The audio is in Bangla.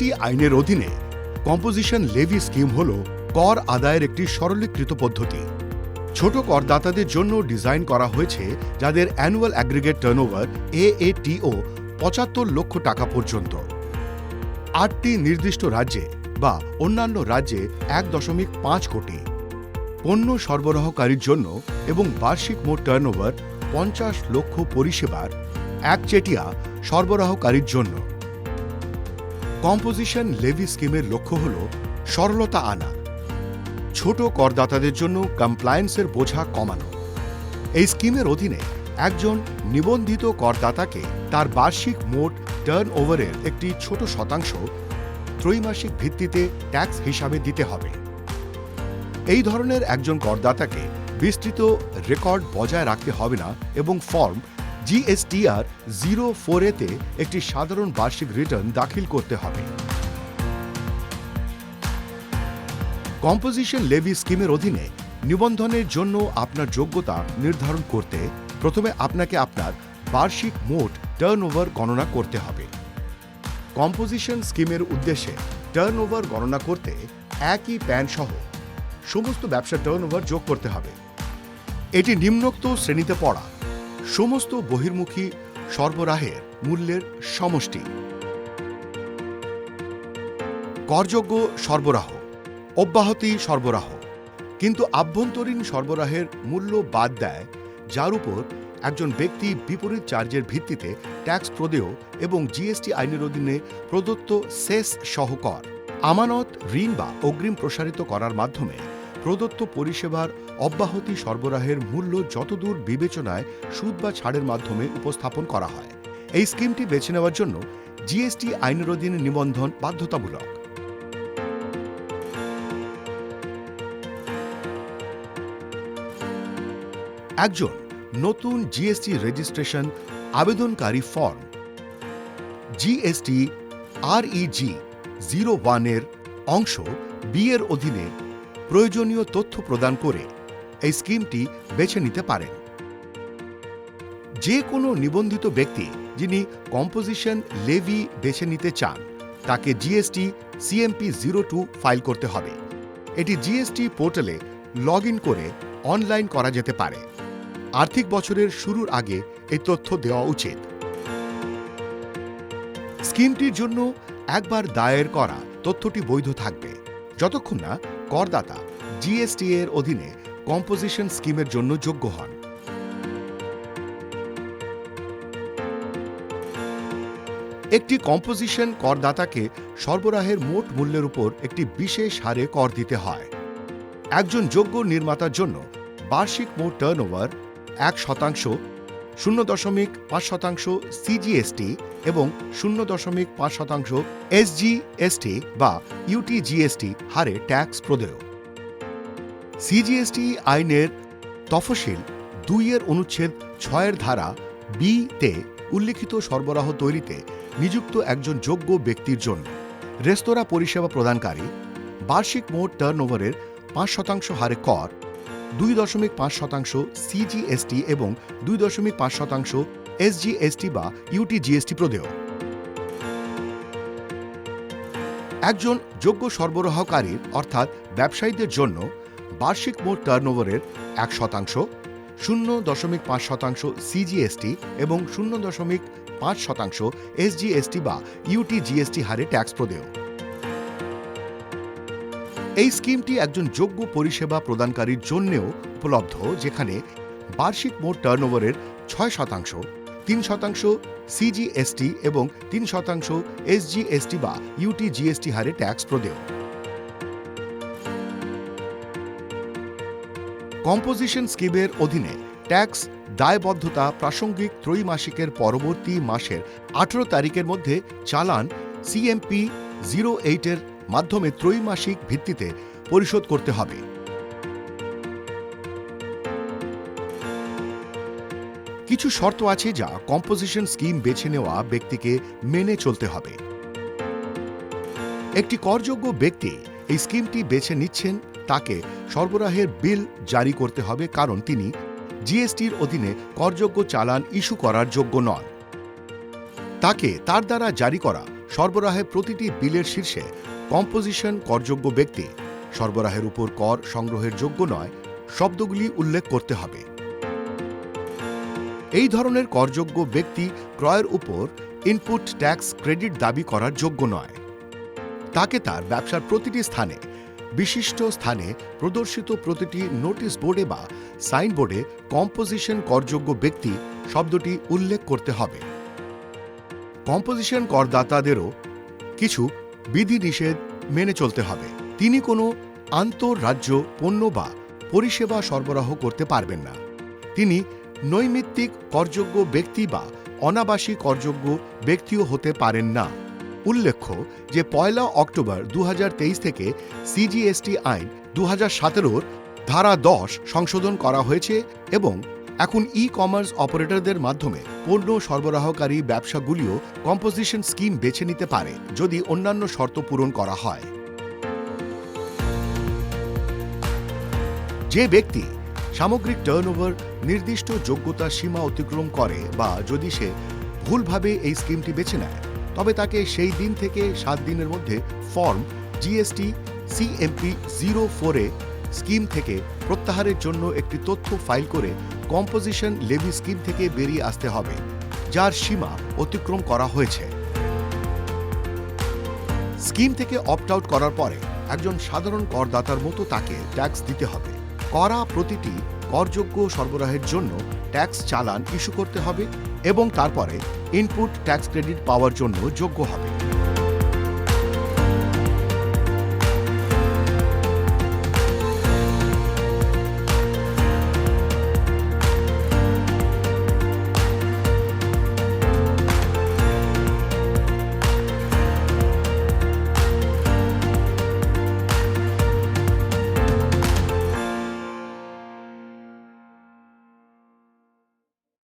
জিএসটি আইনের অধীনে কম্পোজিশন লেভি স্কিম হল কর আদায়ের একটি সরলীকৃত পদ্ধতি। ছোট করদাতাদের জন্য ডিজাইন করা হয়েছে যাদের অ্যানুয়াল অ্যাগ্রিগেট টার্নওভার এএটিও পঁচাত্তর লক্ষ টাকা পর্যন্ত। আটটি নির্দিষ্ট রাজ্যে বা অন্যান্য রাজ্যে এক দশমিক পাঁচ কোটি। পণ্য সরবরাহকারীর জন্য এবং বার্ষিক মোট টার্নওভার পঞ্চাশ লক্ষ পরিষেবার একচেটিয়া সরবরাহকারীর জন্য। কম্পোজিশন লেভি স্কিমের লক্ষ্য হল সরলতা আনা। ছোট করদাতাদের জন্য কমপ্লায়েন্সের বোঝা কমানো। এই স্কিমের অধীনে একজন নিবন্ধিত করদাতাকে তার বার্ষিক মোট টার্ন ওভারের একটি ছোট শতাংশ ত্রৈমাসিক ভিত্তিতে ট্যাক্স হিসাবে দিতে হবে। এই ধরনের একজন করদাতাকে বিস্তৃত রেকর্ড বজায় রাখতে হবে না এবং ফর্ম জিএসটিআর জিরো ফোর এতে একটি সাধারণ বার্ষিক রিটার্ন দাখিল করতে হবে। কম্পোজিশন লেভি স্কিমের অধীনে নিবন্ধনের জন্য আপনার যোগ্যতা নির্ধারণ করতে প্রথমে আপনাকে আপনার বার্ষিক মোট টার্নওভার গণনা করতে হবে। কম্পোজিশন স্কিমের উদ্দেশ্যে টার্নওভার গণনা করতে একই প্যান সহ সমস্ত ব্যবসার টার্নওভার যোগ করতে হবে। এটি নিম্নোক্ত শ্রেণীতে পড়া। সমস্ত বহির্মুখী সরবরাহের মূল্যের সমষ্টি। করযোগ্য সরবরাহ, অব্যাহতি সরবরাহ। কিন্তু আভ্যন্তরীণ সরবরাহের মূল্য বাদ দেয়, যার উপর একজন ব্যক্তি বিপরীত চার্জের ভিত্তিতে ট্যাক্স প্রদেয় এবং জিএসটি আইনের অধীনে প্রদত্ত সেস সহকর আমানত, ঋণ বা অগ্রিম প্রসারিত করার মাধ্যমে প্রদত্ত পরিষেবার অব্যাহতি সরবরাহের মূল্য যতদূর বিবেচনায় সুদ বা ছাড়ের মাধ্যমে উপস্থাপন করা হয়। এই স্কিমটি বেছে নেওয়ার জন্য জিএসটি আইনের অধীনে নিবন্ধন বাধ্যতামূলক। একজন নতুন জিএসটি রেজিস্ট্রেশন আবেদনকারী ফর্ম, জিএসটি আরইজি জিরো ওয়ানের অংশ বি এর অধীনে প্রয়োজনীয় তথ্য প্রদান করে এই স্কিমটি বেছে নিতে পারেন। যে কোনো নিবন্ধিত ব্যক্তি যিনি কম্পোজিশন লেভি বেছে নিতে চান, তাকে GST CMP zero two file করতে হবে। এটি জিএসটি পোর্টালে লগ করে অনলাইন করা যেতে পারে। আর্থিক বছরের শুরুর আগে এই তথ্য দেওয়া উচিত। স্কিমটির জন্য একবার দায়ের করা তথ্যটি বৈধ থাকবে। যতক্ষণ না করদাতা জিএসটি এর অধীনে কম্পোজিশন স্কিমের জন্য যোগ্য হন। একটি কম্পোজিশন করদাতাকে সরবরাহের মোট মূল্যের উপর একটি বিশেষ হারে কর দিতে হয়। একজন যোগ্য নির্মাতার জন্য বার্ষিক মোট টার্নওভার এক শতাংশ শূন্য দশমিক পাঁচ শতাংশ সিজিএসটি এবং শূন্য দশমিক পাঁচ শতাংশ এসজিএসটি বা ইউটিজিএসটি হারে ট্যাক্স প্রদেয়। সিজিএসটি আইনের তফসিল দুইয়ের অনুচ্ছেদ ছয়ের ধারা বি তে উল্লিখিত সরবরাহ তৈরিতে নিযুক্ত একজন যোগ্য ব্যক্তির জন্য রেস্তোরাঁ পরিষেবা প্রদানকারী বার্ষিক মোট টার্নওভারের পাঁচ শতাংশ হারে কর দুই দশমিক পাঁচ শতাংশ সিজিএসটি এবং দুই দশমিক পাঁচ শতাংশ এসজিএসটি বা ইউটিজিএসটি প্রদেয়। একজন যোগ্য সরবরাহকারীর অর্থাৎ ব্যবসায়ীদের জন্য বার্ষিক মোট টার্নওভারের এক শতাংশ, শূন্য দশমিক পাঁচ শতাংশ সিজিএসটি এবং শূন্য দশমিক পাঁচ শতাংশ এসজিএসটি বা ইউটিজিএসটি হারে ট্যাক্স প্রদেয়। এই স্কিমটি একজন যোগ্য পরিষেবা প্রদানকারীর জন্যেও উপলব্ধ, যেখানে বার্ষিক মোট টার্নওভারের ছয় শতাংশ, তিন শতাংশ সিজিএসটি এবং তিন শতাংশ এসজিএসটি বা ইউটিজিএসটি হারে ট্যাক্স প্রদেয়। কম্পোজিশন স্কিমের অধীনে ট্যাক্স দায়বদ্ধতা প্রাসঙ্গিক ত্রৈমাসিকের পরবর্তী মাসের আঠেরো তারিখের মধ্যে চালান সিএমপি জিরো এইটের মাধ্যমে ত্রৈমাসিক ভিত্তিতে পরিশোধ করতে হবে। কিছু শর্ত আছে যা কম্পোজিশন স্কিম বেছে নেওয়া ব্যক্তিকে মেনে চলতে হবে। একটি করযোগ্য ব্যক্তি এই স্কিমটি বেছে নিচ্ছেন, তাকে সরবরাহের বিল জারি করতে হবে কারণ তিনি জিএসটির অধীনে করযোগ্য চালান ইস্যু করার যোগ্য নন। তাকে তার দ্বারা জারি করা সরবরাহে প্রতিটি বিলের শীর্ষে কম্পোজিশন করযোগ্য ব্যক্তি। সরবরাহের উপর কর সংগ্রহের যোগ্য নয়, শব্দগুলি উল্লেখ করতে হবে। এই ধরনের করযোগ্য ব্যক্তি ক্রয়ের উপর ইনপুট ট্যাক্স ক্রেডিট দাবি করার যোগ্য নয়। তাকে তার ব্যবসার প্রতিটি স্থানে, বিশিষ্ট স্থানে প্রদর্শিত প্রতিটি নোটিশ বোর্ডে বা সাইনবোর্ডে কম্পোজিশন করযোগ্য ব্যক্তি শব্দটি উল্লেখ করতে হবে। কম্পোজিশন করদাতাদেরও কিছু বিধিনিষেধ মেনে চলতে হবে। তিনি কোনো আন্তঃরাজ্য পণ্য বা পরিষেবা সরবরাহ করতে পারবেন না। তিনি নৈমিত্তিক করযোগ্য ব্যক্তি বা অনাবাসী করযোগ্য ব্যক্তিও হতে পারেন না। উল্লেখ্য যে পয়লা অক্টোবর দু হাজার তেইশ থেকে সিজিএসটি আইন দু হাজার ধারা দশ সংশোধন করা হয়েছে এবং এখন ই কমার্স অপারেটরদের মাধ্যমে পণ্য সরবরাহকারী ব্যবসাগুলিও কম্পোজিশন স্কিম বেছে নিতে পারে, যদি অন্যান্য শর্ত পূরণ করা হয়। যে ব্যক্তি সামগ্রিক টার্নওভার নির্দিষ্ট যোগ্যতা সীমা অতিক্রম করে বা যদি সে ভুলভাবে এই স্কিমটি বেছে নেয়, তবে তাকে সেই দিন থেকে সাত দিনের মধ্যে ফর্ম জিএসটি সিএমপি জিরো ফোরে স্কিম থেকে প্রত্যাহারের জন্য একটি তথ্য ফাইল করে কম্পোজিশন লেভি স্কিম থেকে বেরিয়ে আসতে হবে, যার সীমা অতিক্রম করা হয়েছে। স্কিম থেকে অপ্ট আউট করার পরে একজন সাধারণ করদাতার মতো তাকে ট্যাক্স দিতে হবে। করা প্রতিটি করযোগ্য সরবরাহের জন্য ট্যাক্স চালান ইস্যু করতে হবে এবং তারপরে ইনপুট ট্যাক্স ক্রেডিট পাওয়ার জন্য যোগ্য হবে।